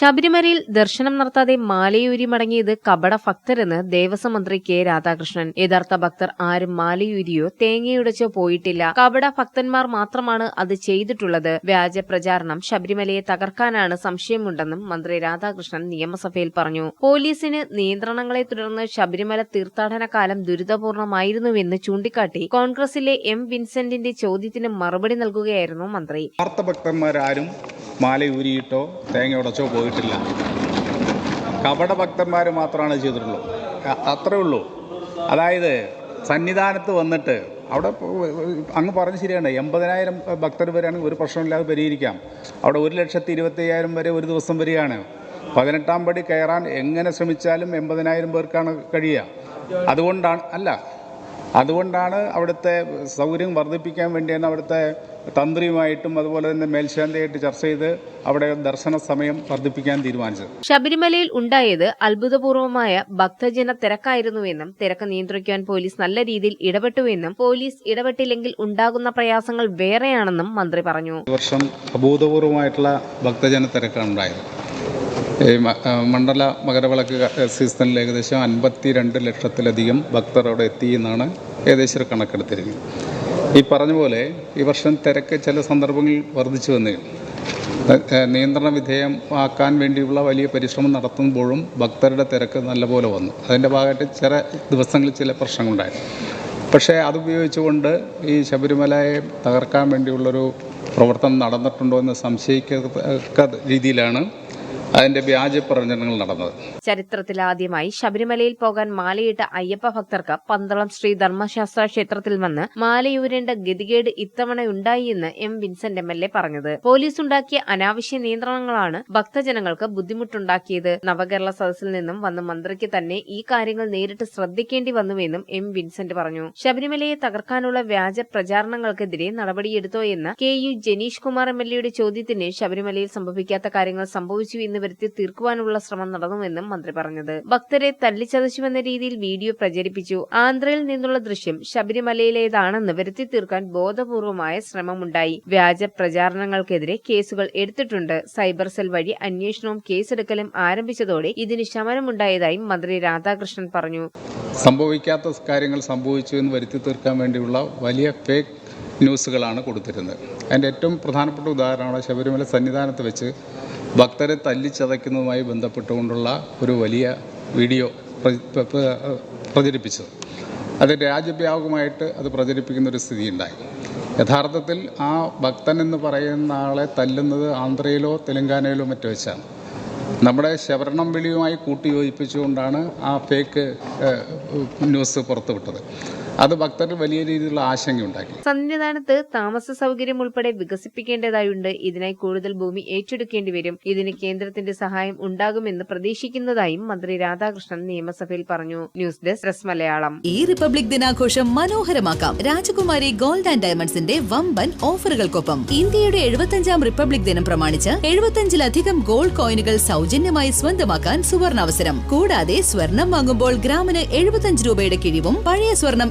ശബരിമലയിൽ ദർശനം നടത്താതെ മാലയൂരി മടങ്ങിയത് കപട ഭക്തരെന്ന് ദേവസ്വം മന്ത്രി കെ രാധാകൃഷ്ണൻ. യഥാർത്ഥ ഭക്തർ ആരും മാലയൂരിയോ തേങ്ങയുടച്ചോ പോയിട്ടില്ല. കപട ഭക്തന്മാർ മാത്രമാണ് അത് ചെയ്തിട്ടുള്ളത്. വ്യാജ പ്രചാരണം ശബരിമലയെ തകർക്കാനാണ് സംശയമുണ്ടെന്നും മന്ത്രി രാധാകൃഷ്ണൻ നിയമസഭയിൽ പറഞ്ഞു. പോലീസിന് നിയന്ത്രണങ്ങളെ തുടർന്ന് ശബരിമല തീർത്ഥാടന കാലം ദുരിതപൂർണമായിരുന്നുവെന്ന് ചൂണ്ടിക്കാട്ടി കോൺഗ്രസിലെ എം വിൻസെന്റിന്റെ ചോദ്യത്തിന് മറുപടി നൽകുകയായിരുന്നു മന്ത്രി. ഭക്തന്മാരാരും മാല ഊരിയിട്ടോ തേങ്ങ ഉടച്ചോ പോയിട്ടില്ല. കപട ഭക്തന്മാർ മാത്രമാണ് ചെയ്തിട്ടുള്ളൂ അത്രേ ഉള്ളൂ. അതായത് സന്നിധാനത്ത് വന്നിട്ട് അവിടെ അങ്ങ് പറഞ്ഞ് ശരിയാണ് എൺപതിനായിരം ഭക്തർ വരെയാണെങ്കിൽ ഒരു പ്രശ്നമില്ലാതെ പരിഹരിക്കാം അവിടെ ഒരു ലക്ഷത്തി ഇരുപത്തി അയ്യായിരം വരെ ഒരു ദിവസം വരികയാണ്. പതിനെട്ടാം പടി കയറാൻ എങ്ങനെ ശ്രമിച്ചാലും എൺപതിനായിരം പേർക്കാണ് കഴിയുക. അതുകൊണ്ടാണ് അല്ല അതുകൊണ്ടാണ് അവിടുത്തെ സൗകര്യം വർദ്ധിപ്പിക്കാൻ വേണ്ടിയാണ് അവിടുത്തെ തന്ത്രിയുമായിട്ടും അതുപോലെ തന്നെ മേൽശാന്തിയായിട്ട് ചർച്ച ചെയ്ത് അവിടെ ദർശന സമയം വർദ്ധിപ്പിക്കാൻ തീരുമാനിച്ചത്. ശബരിമലയിൽ ഉണ്ടായത് അത്ഭുതപൂർവമായ ഭക്തജന തിരക്കായിരുന്നുവെന്നും തിരക്ക് നിയന്ത്രിക്കാൻ പോലീസ് നല്ല രീതിയിൽ ഇടപെട്ടുവെന്നും പോലീസ് ഇടപെട്ടില്ലെങ്കിൽ ഉണ്ടാകുന്ന പ്രയാസങ്ങൾ വേറെയാണെന്നും മന്ത്രി പറഞ്ഞു. ഈ വർഷം അഭൂതപൂർവമായിട്ടുള്ള ഭക്തജന തിരക്കാണ് ഉണ്ടായത്. ഈ മ- ആ, മണ്ഡല മകരവിളക്ക് സീസണിൽ ഏകദേശം അൻപത്തി രണ്ട് ലക്ഷത്തിലധികം ഭക്തർ അവിടെ എത്തി എന്നാണ് ഏകദേശം ഒരു കണക്കെടുത്തിരിക്കുന്നത് ഈ പറഞ്ഞ പോലെ ഈ വർഷം തിരക്ക് ചില സന്ദർഭങ്ങളിൽ വർദ്ധിച്ചു വന്നു ഏഹ് നിയന്ത്രണ വിധേയമാക്കാൻ വേണ്ടിയുള്ള വലിയ പരിശ്രമം നടത്തുമ്പോഴും ഭക്തരുടെ തിരക്ക് നല്ലപോലെ വന്നു. അതിന്റെ ഭാഗമായിട്ട് ചില ദിവസങ്ങളിൽ ചില പ്രശ്നങ്ങളുണ്ടായിരുന്നു. പക്ഷേ അതുപയോഗിച്ചുകൊണ്ട് ഈ ശബരിമലയെ തകർക്കാൻ വേണ്ടിയുള്ളൊരു പ്രവർത്തനം നടന്നിട്ടുണ്ടോ എന്ന് സംശയിക്കത്തക്ക രീതിയിലാണ് അതിന്റെ വ്യാജ പ്രചരണങ്ങൾ നടന്നത് ചരിത്രത്തിലാദ്യമായി ശബരിമലയിൽ പോകാൻ മാലയിട്ട അയ്യപ്പ ഭക്തർക്ക് പന്തളം ശ്രീ ധർമ്മശാസ്ത്ര ക്ഷേത്രത്തിൽ വന്ന് മാലയൂരേണ്ട ഗതികേട് ഇത്തവണയുണ്ടായി എന്ന് M Vincent M L A പറഞ്ഞത്. പോലീസ് ഉണ്ടാക്കിയ അനാവശ്യ നിയന്ത്രണങ്ങളാണ് ഭക്തജനങ്ങൾക്ക് ബുദ്ധിമുട്ടുണ്ടാക്കിയത്. നവകേരള സദസ്സിൽ നിന്നും വന്ന മന്ത്രിക്ക് തന്നെ ഈ കാര്യങ്ങൾ നേരിട്ട് ശ്രദ്ധിക്കേണ്ടി വന്നുവെന്നും എം വിൻസെന്റ് പറഞ്ഞു. ശബരിമലയെ തകർക്കാനുള്ള വ്യാജ പ്രചാരണങ്ങൾക്കെതിരെ നടപടിയെടുത്തോ എന്ന് K U Janeesh Kumar M L എയുടെ ചോദ്യത്തിന് ശബരിമലയിൽ സംഭവിക്കാത്ത കാര്യങ്ങൾ സംഭവിച്ചു എന്ന് വരുത്തി തീർക്കുവാനുള്ള ശ്രമം നടന്നുവെന്നും മന്ത്രി പറഞ്ഞത്. ഭക്തരെ തല്ലിച്ചതച്ചുവെന്ന രീതിയിൽ വീഡിയോ പ്രചരിപ്പിച്ചു. ആന്ധ്രയിൽ നിന്നുള്ള ദൃശ്യം ശബരിമലയിലേതാണെന്ന് വരുത്തി തീർക്കാൻ ബോധപൂർവമായ ശ്രമമുണ്ടായി. വ്യാജ പ്രചാരണങ്ങൾക്കെതിരെ കേസുകൾ എടുത്തിട്ടുണ്ട്. സൈബർ സെൽ വഴി അന്വേഷണവും കേസെടുക്കലും ആരംഭിച്ചതോടെ ഇതിന് ശമനമുണ്ടായതായും മന്ത്രി രാധാകൃഷ്ണൻ പറഞ്ഞു. സംഭവിക്കാത്ത കാര്യങ്ങൾ സംഭവിച്ചു എന്ന് വരുത്തി തീർക്കാൻ വേണ്ടിയുള്ള വലിയ ഫേക്ക് ന്യൂസുകളാണ് കൊടുത്തിരുന്നത്. അതിന്റെ ഏറ്റവും പ്രധാനപ്പെട്ട ഉദാഹരണമാണ് ശബരിമല സന്നിധാനത്ത് വെച്ച് ഭക്തരെ തല്ലിച്ചതയ്ക്കുന്നതുമായി ബന്ധപ്പെട്ടുകൊണ്ടുള്ള ഒരു വലിയ വീഡിയോ പ്ര- പ്ര- പ്ര- പ്രചരിപ്പിച്ചത്. അത് രാജ്യവ്യാപകമായിട്ട് അത് പ്രചരിപ്പിക്കുന്ന ഒരു സ്ഥിതി ഉണ്ടായി യഥാർത്ഥത്തിൽ ആ ഭക്തൻ എന്ന് പറയുന്ന ആളെ തല്ലുന്നത് ആന്ധ്രയിലോ തെലങ്കാനയിലോ മറ്റു വെച്ചാണ്. നമ്മുടെ ശവരണം വിളിയുമായി കൂട്ടിയോജിപ്പിച്ചുകൊണ്ടാണ് ആ ഫേക്ക് ന്യൂസ് പുറത്തുവിട്ടത്. അത് ഭക്തർക്ക് വലിയ രീതിയിലുള്ള ആശങ്കയുണ്ടാക്കി സന്നിധാനത്ത് താമസ സൗകര്യം ഉൾപ്പെടെ വികസിപ്പിക്കേണ്ടതായുണ്ട്. ഇതിനായി കൂടുതൽ ഭൂമി ഏറ്റെടുക്കേണ്ടി വരും. ഇതിന് കേന്ദ്രത്തിന്റെ സഹായം ഉണ്ടാകുമെന്ന് പ്രതീക്ഷിക്കുന്നതായും മന്ത്രി രാധാകൃഷ്ണൻ നിയമസഭയിൽ പറഞ്ഞു. News desk press Malayalam. ഈ റിപ്പബ്ലിക് ദിനാഘോഷം മനോഹരമാക്കാം. രാജകുമാരി ഗോൾഡ് ആൻഡ് ഡയമണ്ട്സിന്റെ വമ്പൻ ഓഫറുകൾക്കൊപ്പം ഇന്ത്യയുടെ എഴുപത്തഞ്ചാം റിപ്പബ്ലിക് ദിനം പ്രമാണിച്ച് എഴുപത്തഞ്ചിലധികം ഗോൾഡ് കോയിനുകൾ സൗജന്യമായി സ്വന്തമാക്കാൻ സുവർണാവസരം. കൂടാതെ സ്വർണം വാങ്ങുമ്പോൾ ഗ്രാമിന് എഴുപത്തഞ്ച് രൂപയുടെ കിഴിവും പഴയ സ്വർണം